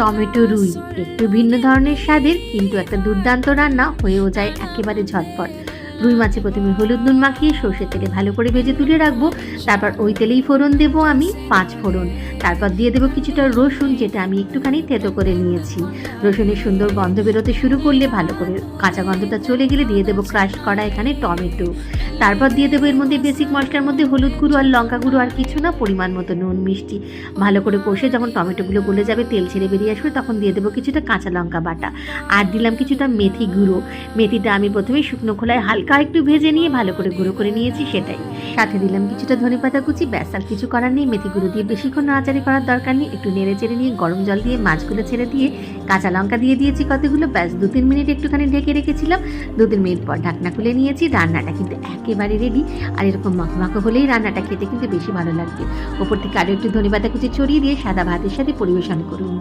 Tomato রুই একটু ভিন্ন ধরনের স্বাদের কিন্তু একটা দুর্দান্ত রান্না হয়েও যায় একেবারে ঝটপট। রুই মাছে প্রথমে হলুদ নুন মাখিয়ে সর্ষের তেলে ভালো করে ভেজে তুলে রাখব। তারপর ওই তেলেই ফোড়ন দেবো আমি, পাঁচ ফোড়ন। তারপর দিয়ে দেবো কিছুটা রসুন, যেটা আমি একটুখানি থেতো করে নিয়েছি। রসুনের সুন্দর গন্ধ বেরোতে শুরু করলে ভালো করে কাঁচা গন্ধটা চলে গেলে দিয়ে দেবো ক্রাশ করা এখানে টমেটো। তারপর দিয়ে দেবো এর মধ্যে বেসিক মশলার মধ্যে হলুদ গুঁড়ো আর লঙ্কা গুঁড়ো আর কিছু না, পরিমাণ মতো নুন, মিষ্টি। ভালো করে কষে যখন টমেটোগুলো গলে যাবে, তেল ছেড়ে বেরিয়ে আসবে, তখন দিয়ে দেবো কিছুটা কাঁচা লঙ্কা বাটা। আর দিলাম কিছুটা মেথি গুঁড়ো। মেথিটা আমি প্রথমে শুকনো খোলায় হালকা একটু ভেজে নিয়ে ভালো করে গুঁড়ো করে নিয়েছি সেটাই। সাথে দিলাম কিছুটা ধনে পাতা কুচি, ব্যাস, আর কিছু করার নেই। মেথি গুঁড়ো দিয়ে বেশিক্ষণ নাড়াচাড়ি করার দরকার নেই। একটু নেড়ে চেড়ে নিয়ে গরম জল দিয়ে মাছগুলো ছেড়ে দিয়ে কাঁচা লঙ্কা দিয়ে দিয়েছি কতগুলো, ব্যাস, দু তিন মিনিট একটুখানি ঢেকে রেখেছিলাম। দু তিন মিনিট পর ঢাকনা খুলে নিয়েছি। রান্নাটা কিন্তু একেবারে রেডি আর এরকম মাখো হলেই রান্নাটা খেতে কিন্তু বেশি ভালো লাগবে। ওপর থেকে আরও একটু ধনে পাতা কুচি ছড়িয়ে দিয়ে সাদা ভাতের সাথে পরিবেশন করুন।